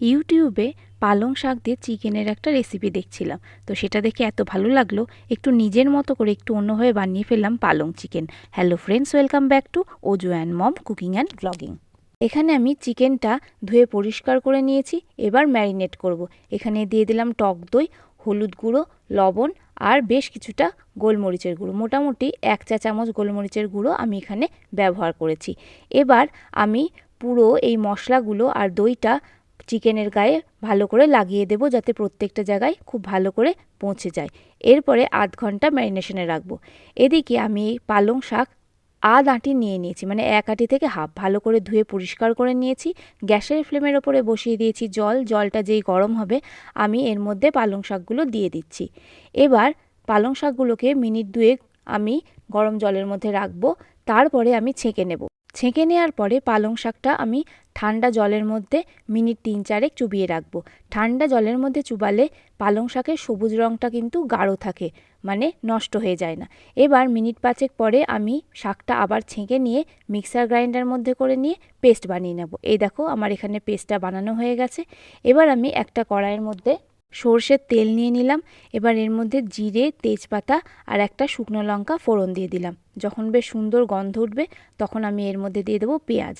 ইউটিউবে পালং শাক দিয়ে চিকেনের একটা রেসিপি দেখছিলাম। তো সেটা দেখে এত ভালো লাগল, একটু নিজের মতো করে একটু অন্যভাবে বানিয়ে ফেললাম পালং chicken. Hello friends welcome back to Ojo and mom cooking and blogging এখানে আমি চিকেনটা ধুয়ে পরিষ্কার করে নিয়েছি, এবার ম্যারিনেট করব। এখানে দিয়ে দিলাম টক দই, হলুদ গুঁড়ো, লবণ আর বেশ কিছুটা গোলমরিচের গুঁড়ো। মোটামুটি এক চা চামচ গোলমরিচের গুঁড়ো আমি এখানে ব্যবহার করেছি। এবার আমি পুরো এই মশলাগুলো আর দইটা চিকেনের গায়ে ভালো করে লাগিয়ে দেবো যাতে প্রত্যেকটা জায়গায় খুব ভালো করে পৌঁছে যায়। এরপরে আধ ঘণ্টা ম্যারিনেশনে রাখব। এদিকে আমি পালং শাক আধ আঁটি নিয়ে নিয়েছি মানে এক আঁটি থেকে হাফ। ভালো করে ধুয়ে পরিষ্কার করে নিয়েছি। গ্যাসের ফ্লেমের ওপরে বসিয়ে দিয়েছি জল। জলটা যেই গরম হবে, আমি এর মধ্যে পালং শাকগুলো দিয়ে দিচ্ছি। এবার পালং শাকগুলোকে মিনিট দুয়েক আমি গরম জলের মধ্যে রাখব। তারপরে আমি ছেঁকে নেব। ছেঁকে নেওয়ার পরে পালং শাকটা আমি ঠান্ডা জলের মধ্যে মিনিট তিন চারেক চুবিয়ে রাখব। ঠান্ডা জলের মধ্যে চুবালে পালং শাকের সবুজ রঙটা কিন্তু গাঢ় থাকে মানে নষ্ট হয়ে যায় না। এবার মিনিট পাঁচেক পরে আমি শাকটা আবার ছেঁকে নিয়ে মিক্সার গ্রাইন্ডার মধ্যে করে নিয়ে পেস্ট বানিয়ে নেব। এই দেখো আমার এখানে পেস্টটা বানানো হয়ে গেছে। এবার আমি একটা কড়াইয়ের মধ্যে সর্ষের তেল নিয়ে নিলাম। এবার এর মধ্যে জিরে, তেজপাতা আর একটা শুকনো লঙ্কা ফোড়ন দিয়ে দিলাম। যখন বেশ সুন্দর গন্ধ উঠবে, তখন আমি এর মধ্যে দিয়ে দেবো পেঁয়াজ।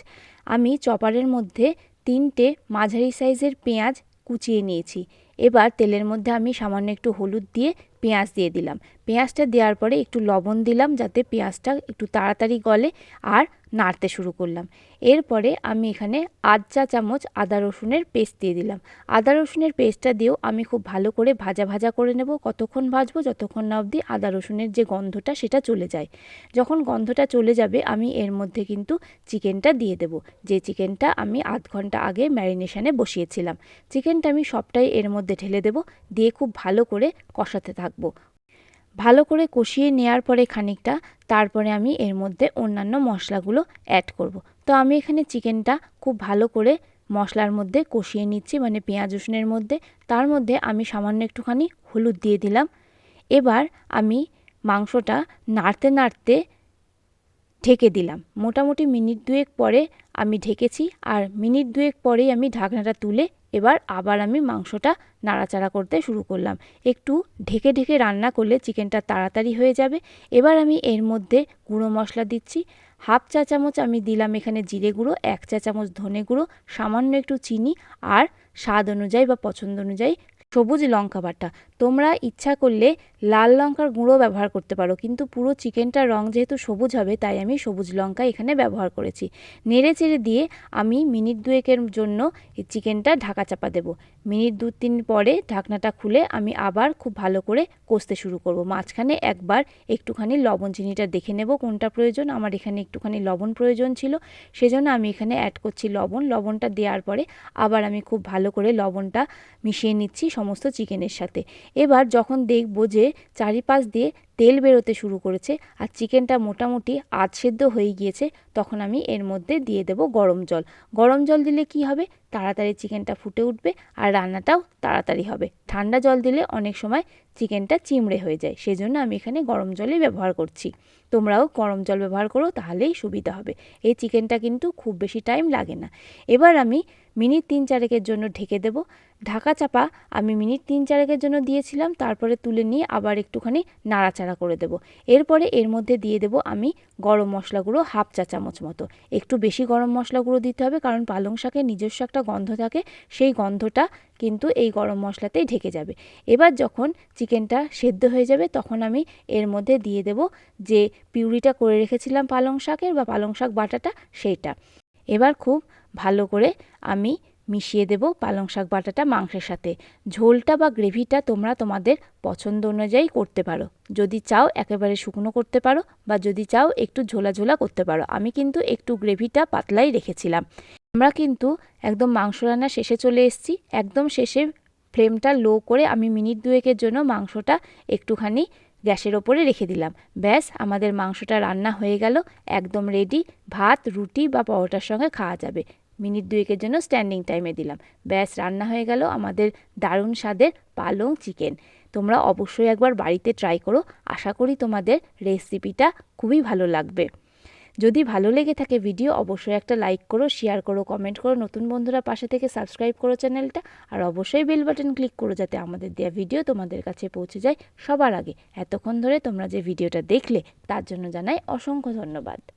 আমি চপারের মধ্যে তিনটে মাঝারি সাইজের পেঁয়াজ কুচিয়ে নিয়েছি। এবার তেলের মধ্যে আমি সামান্য একটু হলুদ দিয়ে পেঁয়াজ দিয়ে দিলাম। পেঁয়াজটা দেওয়ার পরে একটু লবণ দিলাম যাতে পেঁয়াজটা একটু তাড়াতাড়ি গলে আর নাড়তে শুরু করলাম। এরপরে আমি এখানে আধ চা চামচ আদা রসুনের পেস্ট দিয়ে দিলাম। আদা রসুনের পেস্টটা দিয়েও আমি খুব ভালো করে ভাজা ভাজা করে নেব। কতক্ষণ ভাজবো যতক্ষণ না অবধি আদা রসুনের যে গন্ধটা সেটা চলে যায়। যখন গন্ধটা চলে যাবে আমি এর মধ্যে কিন্তু চিকেনটা দিয়ে দেব। যে চিকেনটা আমি আধ ঘণ্টা আগে ম্যারিনেশানে বসিয়েছিলাম। চিকেনটা আমি সবটাই এর মধ্যে ঢেলে দেব। দিয়ে খুব ভালো করে কষাতে থাকব। ভালো করে কষিয়ে নেওয়ার পরে খানিকটা, তারপরে আমি এর মধ্যে অন্যান্য মশলাগুলো অ্যাড করব। তো আমি এখানে চিকেনটা খুব ভালো করে মশলার মধ্যে কষিয়ে নিচ্ছি মানে পেঁয়াজ রসুনের মধ্যে তার মধ্যে আমি সামান্য একটুখানি হলুদ দিয়ে দিলাম এবার আমি মাংসটা নাড়তে নাড়তে ঢেকে দিলাম। মোটামুটি মিনিট দুয়েক পরে আমি ঢেকেছি আর মিনিট দুয়েক পরেই আমি ঢাকনাটা তুলে এবার আবার আমি মাংসটা নাড়াচাড়া করতে শুরু করলাম। একটু ঢেকে ঢেকে রান্না করলে চিকেনটা তাড়াতাড়ি হয়ে যাবে। এবার আমি এর মধ্যে গুঁড়ো মশলা দিচ্ছি। হাফ চা চামচ আমি দিলাম এখানে জিরে গুঁড়ো, এক চা চামচ ধনে গুঁড়ো, সামান্য একটু চিনি আর স্বাদ অনুযায়ী বা পছন্দ অনুযায়ী সবুজ লঙ্কা বাটা। তোমরা ইচ্ছা করলে লাল লঙ্কার গুঁড়ো ব্যবহার করতে পারো, কিন্তু পুরো চিকেনটার রং যেহেতু সবুজ হবে, তাই আমি সবুজ লঙ্কা এখানে ব্যবহার করেছি। নেড়ে চেড়ে দিয়ে আমি মিনিট দুয়েকের জন্য এই চিকেনটা ঢাকা চাপা দেবো। মিনিট দু তিন পরে ঢাকনাটা খুলে আমি আবার খুব ভালো করে কষতে শুরু করব। মাঝখানে একবার একটুখানি লবণ চিনিটা দেখে নেব কোনটা প্রয়োজন। আমার এখানে একটুখানি লবণ প্রয়োজন ছিল, সেজন্য আমি এখানে অ্যাড করছি লবণ। লবণটা দেওয়ার পরে আবার আমি খুব ভালো করে লবণটা মিশিয়ে নিচ্ছি সমস্ত চিকেনের সাথে। এবার যখন দেখব যে চারিপাশ দিয়ে তেল বেরোতে শুরু করেছে আর চিকেনটা মোটামুটি আধ সেদ্ধ হয়ে গিয়েছে, তখন আমি এর মধ্যে দিয়ে দেব গরম জল। গরম জল দিলে কি হবে? তাড়াতাড়ি চিকেনটা ফুটে উঠবে আর রান্নাটাও তাড়াতাড়ি হবে। ঠান্ডা জল দিলে অনেক সময় চিকেনটা চিমড়ে হয়ে যায়, সেজন্য আমি এখানে গরম জলই ব্যবহার করছি। তোমরাও গরম জল ব্যবহার করো, তাহলেই সুবিধা হবে। এই চিকেনটা কিন্তু খুব বেশি টাইম লাগে না। এবার আমি মিনিট তিন চারেকের জন্য ঢেকে দেব। ঢাকা চাপা আমি মিনিট তিন চারেকের জন্য দিয়েছিলাম, তারপরে তুলে নিয়ে আবার একটুখানি নাড়াচাড়া করে দেব। এরপরে এর মধ্যে দিয়ে দেব আমি গরম মশলা গুঁড়ো হাফ চা চামচ মতো। একটু বেশি গরম মশলা গুঁড়ো দিতে হবে কারণ পালং শাকের নিজস্ব একটা গন্ধ থাকে, সেই গন্ধটা কিন্তু এই গরম মশলাতেই ঢেকে যাবে। এবার যখন চিকেনটা সেদ্ধ হয়ে যাবে তখন আমি এর মধ্যে দিয়ে দেব যে পিউরিটা করে রেখেছিলাম পালং শাকের বা পালং শাক বাটাটা, সেইটা। এবার খুব ভালো করে আমি মিশিয়ে দেব পালং শাক, বাটাটা মাংসের সাথে। ঝোলটা বা গ্রেভিটা তোমরা তোমাদের পছন্দ অনুযায়ী করতে পারো। যদি চাও একেবারে শুকনো করতে পারো বা যদি চাও একটু ঝোলা ঝোলা করতে পারো। আমি কিন্তু একটু গ্রেভিটা পাতলাই রেখেছিলাম। আমরা কিন্তু একদম মাংস রান্না শেষে চলে এসেছি। একদম শেষে ফ্লেমটা লো করে আমি মিনিট দুয়েকের জন্য মাংসটা একটুখানি গ্যাসের ওপরে রেখে দিলাম। ব্যাস, আমাদের মাংসটা রান্না হয়ে গেল। একদম রেডি ভাত, রুটি বা পরোটার সঙ্গে খাওয়া যাবে। মিনিট দুয়েকের জন্য স্ট্যান্ডিং টাইমে দিলাম। ব্যাস, রান্না হয়ে গেল আমাদের দারুণ স্বাদের পালং চিকেন। তোমরা অবশ্যই একবার বাড়িতে ট্রাই করো। আশা করি তোমাদের রেসিপিটা খুবই ভালো লাগবে। যদি ভালো লেগে থাকে ভিডিও অবশ্যই একটা লাইক করো শেয়ার করো কমেন্ট করো। নতুন বন্ধুরা পাশে থেকে সাবস্ক্রাইব করো চ্যানেলটা আর অবশ্যই বেল বাটন ক্লিক করো যাতে আমাদের দেওয়া ভিডিও তোমাদের কাছে পৌঁছে যায় সবার আগে। এতক্ষণ ধরে তোমরা যে ভিডিওটা দেখলে, তার জন্য জানাই অসংখ্য ধন্যবাদ।